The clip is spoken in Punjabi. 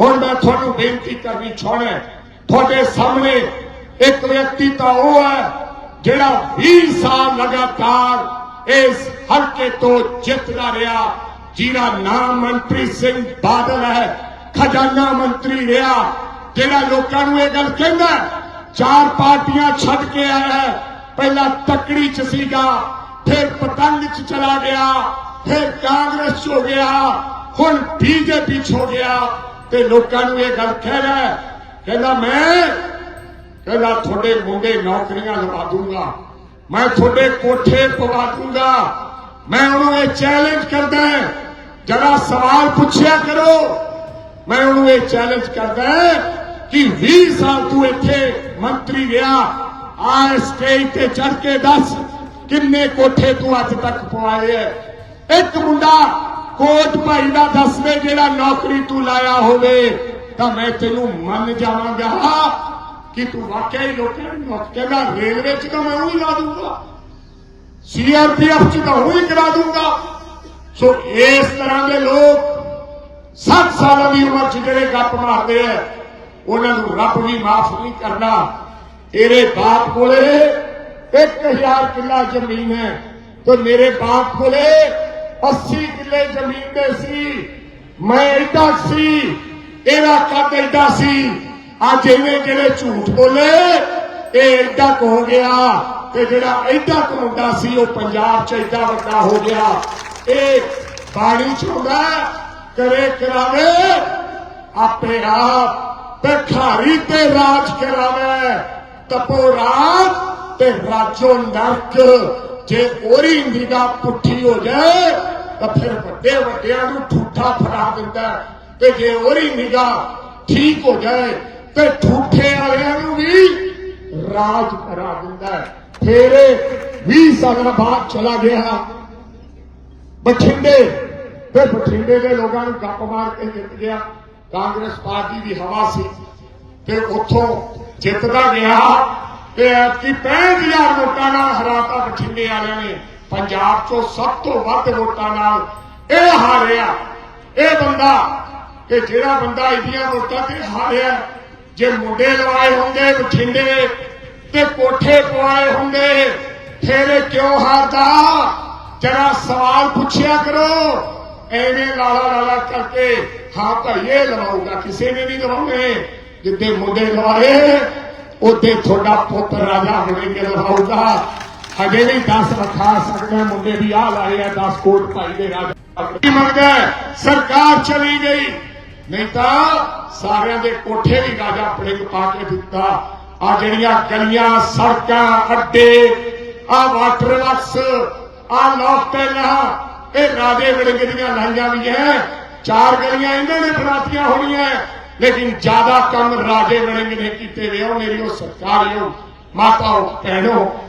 ਹੁਣ ਮੈਂ ਤੁਹਾਨੂੰ ਬੇਨਤੀ ਕਰਨੀ ਚਾਹੁੰਦਾ ਤੁਹਾਡੇ ਸਾਹਮਣੇ ਇੱਕ ਵਿਅਕਤੀ ਤਾਂ ਉਹ ਹੈ ਜਿਹੜਾ 20 ਸਾਲ ਲਗਾਤਾਰ ਇਸ ਹਲਕੇ ਤੋਂ ਜਿੱਤਦਾ ਰਿਹਾ, ਜਿਹਦਾ ਨਾਮ ਮੰਤਰੀ ਸਿੰਘ ਬਾਦਲ ਹੈ, ਖਜ਼ਾਨਾ ਮੰਤਰੀ ਰਿਹਾ, ਜਿਹੜਾ ਲੋਕਾਂ ਨੂੰ ਇਹ ਗੱਲ ਕਹਿੰਦਾ ਚਾਰ ਪਾਰਟੀਆਂ ਛੱਡ ਕੇ ਆਇਆ ਪਹਿਲਾਂ ਤਕੜੀ ਚ ਸੀਗਾ, ਫਿਰ ਪਤੰਗ ਚ ਚਲਾ ਗਿਆ, ਫਿਰ ਕਾਂਗਰਸ ਚ ਹੋ ਗਿਆ, ਹੁਣ ਬੀਜੇਪੀ ਚ ਹੋ ਗਿਆ ਤੇ ਲੋਕਾਂ ਨੂੰ ਇਹ ਗੱਲ ਕਹਿ ਰਿਹਾ ਕਹਿੰਦਾ, ਮੈਂ ਕਹਿੰਦਾ, ਤੁਹਾਡੇ ਮੁੰਡੇ ਨੌਕਰੀਆਂ ਲਵਾ ਦੂੰਗਾ। ਮੈਂ ਤੁਹਾਡੇ ਕੋਠੇ ਪਵਾ ਦੂੰਗਾ। ਮੈਂ ਉਹਨੂੰ ਇਹ ਚੈਲੰਜ ਕਰਦਾ ਜਰਾ ਸਵਾਲ ਪੁੱਛਿਆ ਕਰੋ। ਮੈਂ ਉਹਨੂੰ ਇਹ ਚੈਲੰਜ ਕਰਦਾ ਕਿ 20 ਸਾਲ ਤੂੰ ਇੱਥੇ ਮੰਤਰੀ ਰਿਹਾ। ਆ ਸਟੇਜ ਤੇ ਚੜ ਕੇ ਦੱਸ ਕਿੰਨੇ ਕੋਠੇ ਤੂੰ ਅੱਜ ਤੱਕ ਪਵਾਏ ਐ। ਇੱਕ ਮੁੰਡਾ ਕੋਟ ਭਾਈ ਦਾ ਦੱਸ ਦੇ ਜਿਹੜਾ ਨੌਕਰੀ ਤੂੰ ਲਾਇਆ ਹੋਵੇ, ਤਾਂ ਮੈਂ ਤੈਨੂੰ ਮੰਨ ਜਾਵਾਂਗਾ ਕਿ ਤੂੰ ਵਾਕਿਆ ਹੀ ਲੋਕਾਂ ਨੂੰ ਨੌਕਰੀ ਕਹਿੰਦਾ ਰੇਲਵੇ ਚ ਤਾਂ ਮੈਂ ਉਹ ਲਾ ਦੂੰਗਾ, ਸੀਆਰਪੀਐਫ ਚ ਤਾਂ ਉਹ ਕਰਾ ਦੂੰਗਾ। ਸੋ ਇਸ ਤਰ੍ਹਾਂ ਦੇ ਲੋਕ 60 ਸਾਲਾਂ ਦੀ ਉਮਰ ਚ ਜਿਹੜੇ ਗੱਪ ਮਾਰਦੇ ਐ ਉਹਨਾਂ ਨੂੰ ਰੱਬ ਵੀ ਮਾਫ ਨਹੀਂ ਕਰਨਾ। ਤੇਰੇ ਬਾਪ ਕੋਲੇ 1000 ਕਿੱਲਾ ਜ਼ਮੀਨ ਹੈ ਤੇ ਮੇਰੇ ਬਾਪ ਕੋਲੇ 80 ਕਿੱਲੇ ਜ਼ਮੀਨ ਦੇ ਸੀ। ਮੈਂ ਐਡਾ ਸੀ, ਇਹਦਾ ਕੱਦ ਐਡਾ ਸੀ। ਅੱਜ ਇਹਨੇ ਜਿਹੜੇ ਝੂਠ ਬੋਲੇ? ਇਹ ਐਡਾ ਹੋ ਗਿਆ ਤੇ ਜਿਹੜਾ ਐਡਾ ਮੁੰਡਾ ਸੀ, ਉਹ ਪੰਜਾਬ 'ਚ ਐਡਾ ਵੱਡਾ ਹੋ ਗਿਆ। ਇਹ ਬਾਣੀ 'ਚ ਹੁੰਦਾ ਕਰੇ ਕਰਾਵੇ, ਆਪੇ ਆਪ ਤੇ ਖਾਰੀ ਤੇ ਰਾਜ ਕਰਾਵੇ। ਤਪੋ ਰਾਜ ਤੇ ਰਾਜੋ ਨਰਕ, ਜੇ ਉਹਦੀ ਨਿਗਾਹ ਪੁੱਠੀ ਹੋ ਜਾਏ ਤਾਂ ਫਿਰ ਵੱਡੇ ਵੱਡਿਆਂ ਨੂੰ ਠੂਠਾ ਫੜਾ ਦਿੰਦਾ ਤੇ ਜੇ ਉਹਦੀ ਨਿਗਾਹ ਠੀਕ ਹੋ ਜਾਏ, ਤੇ ਠੂਠੇ ਵਾਲਿਆਂ ਨੂੰ ਵੀ ਰਾਜ ਕਰਾ ਦਿੰਦਾ ਫਿਰ 20 ਸਾਲਾਂ ਬਾਅਦ ਚਲਾ ਗਿਆ। ਬਠਿੰਡੇ, ਫਿਰ ਬਠਿੰਡੇ ਦੇ ਲੋਕਾਂ ਨੂੰ ਗੱਪ ਮਾਰ ਕੇ ਜਿੱਤ ਗਿਆ। ਕਾਂਗਰਸ ਪਾਰਟੀ ਦੀ ਹਵਾ ਸੀ। ਤੇ ਉੱਥੋਂ ਜਿੱਤਦਾ ਗਿਆ। ਤੇ ਐਤਕੀ 65000 ਵੋਟਾਂ ਨਾਲ ਹਰਾਤਾ ਬਠਿੰਡੇ ਵਾਲਿਆਂ ਨੇ। ਪੰਜਾਬ ਚੋਂ ਸਭ ਤੋਂ ਵੱਧ ਵੋਟਾਂ ਨਾਲ ਇਹ ਹਾਰਿਆ। ਇਹ ਬੰਦਾ ਕਿ ਜਿਹੜਾ ਬੰਦਾ ਇਹਦੀਆਂ ਵੋਟਾਂ ਤੇ ਹਾਰਿਆ, ਜੇ ਮੁੰਡੇ ਲਵਾਏ ਹੁੰਦੇ, ਬਠਿੰਡੇ ਤੇ ਕੋਠੇ ਪਵਾਏ ਹੁੰਦੇ, ਫਿਰ ਕਿਉਂ ਹਾਰਦਾ? ਜਰਾ ਸਵਾਲ ਪੁੱਛਿਆ ਕਰੋ। ਐਵੇਂ ਲਾਲਾ ਲਾਲਾ ਕਰਕੇ ਹਾਂ ਭਾਈ ਇਹ ਲਵਾਊਗਾ, ਕਿਸੇ ਨੇ ਨਹੀਂ ਲਵਾਉਣੇ। ਜਿੱਦੇ ਮੁੰਡੇ ਲਵਾਏ ਉੱਤੇ ਤੁਹਾਡਾ ਪੁੱਤ ਰਾਜਾ ਬਣ ਕੇ ਅਜੇ ਹਜੇ ਵੀ 10 ਵਿਖਾ ਸਕਦਾ ਮੁੰਡੇ ਦੀ ਆ ਲਾਏ ਆ 10 ਕੋਟ ਭਾਈ ਦੇ ਰਾਜਾ। ਕੀ ਮੰਗਦਾ ਸਰਕਾਰ ਚਲੀ ਗਈ। ਨਹੀਂ ਤਾਂ ਸਾਰਿਆਂ ਦੇ ਕੋਠੇ ਵੀ ਰਾਜਾ ਆਪਣੇ ਪਾ ਕੇ ਦਿੱਤਾ। ਆ ਜਿਹੜੀਆਂ ਗਲੀਆਂ, ਸੜਕਾਂ, ਅੱਡੇ, ਆ ਵਾਟਰ ਵਰਕਸ, ਆ ਲੋਕ ਇਹ ਰਾਜੇ ਵੜਿੰਗ ਦੀਆਂ ਲਾਈਆਂ ਵੀ ਹੈ, ਚਾਰ ਗਲੀਆਂ ਇਹਨਾਂ ਨੇ ਬਣਾਤੀਆਂ ਹੋਣੀਆਂ ਲੇਕਿਨ ਜ਼ਿਆਦਾ ਕੰਮ ਰਾਜੇ ਵੜਿੰਗ ਨੇ ਕੀਤੇ ਵੇ, ਉਹ ਮੇਰੀ ਉਹ ਸਰਕਾਰਿਓ ਮਾਤਾਓ ਭੈਣੋ